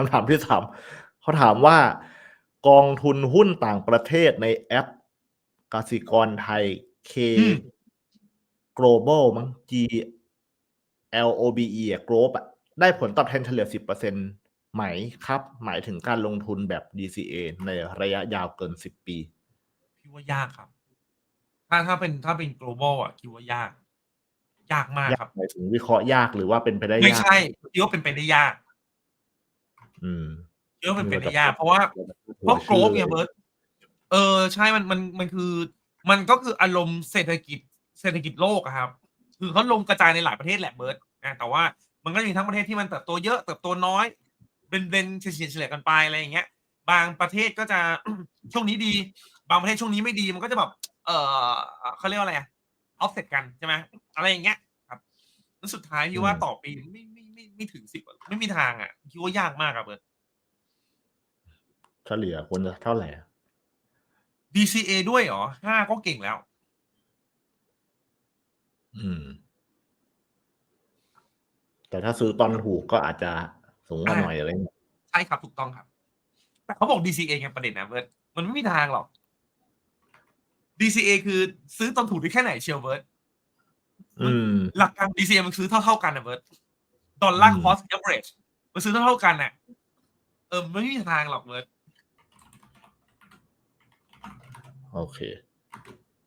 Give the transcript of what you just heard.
คำถามที่สามเขาถามว่ากองทุนหุ้นต่างประเทศในแอปกสิกรไทย K อืม Global มั้ง G L O B E อะ Globe อะได้ผลตอบแทนเฉลี่ย10%ไหมครับ หมายถึงการลงทุนแบบ DCA ในระยะยาวเกิน10ปี พี่ว่ายากครับ ถ้าถ้าเป็นถ้าเป็น global อะคิดว่ายาก ยากมากยาครักบ หมายถึงวิเคราะห์ยากหรือว่าเป็นไปได้ยากไม่ใช่คิดว่าเป็นไปได้ยาก อืมคิดว่าเป็นไปได้ยากเพราะว่าเพราะโกลบเนี่ยเบิร์ตเออใช่มันมันมันคือ มันก็คืออารมณ์เศรษฐกิจเศรษฐกิจโลกอะครับ คือเขาลงกระจายในหลายประเทศแหละเบิร์ตนะแต่ว่ามันก็มีทั้งประเทศที่มันเติบโตเยอะเติบโตน้อยเป็นเป็นเฉลี่ยเฉลี่ยกันไปอะไรอย่างเงี้ย บางประเทศก็จะช่วงนี้ดี บางประเทศช่วงนี้ไม่ดีมันก็จะแบบเออเขาเรียกว่าอะไรอะออฟเซตกันใช่ไหมอะไรอย่างเงี้ย ครับแล้วสุดท้ายพี่ว่าอืมต่อปีไม่ ไม่ไม่ไม่ถึงสิบไม่มีทางอะคิดว่ายากมากอะเบิร์ตเฉลี่ยควรจะเท่าไหร่อะ DCA ด้วยเหรอห้าก็เก่งแล้ว อืม แต่ถ้าซื้อตอนถูกก็อาจจะสูงกว่าหน่อยอะไรเงี้ยใช่ครับถูกต้องครับ แต่เขาบอก DCA ไงประเด็นนะเบิร์ตมันไม่มีทางหรอก DCA คือซื้อตอนถูกได้แค่ไหนเชียวเบิร์ตอืมหลักการ DCA มันซื้อเท่าเท่าๆกันนะเบิร์ต ดอลลาร์อืมคอสเอเวอเรจมันซื้อเท่าเท่าๆกันน่ะ เออไม่มีทางหรอกเบิร์ตโอเค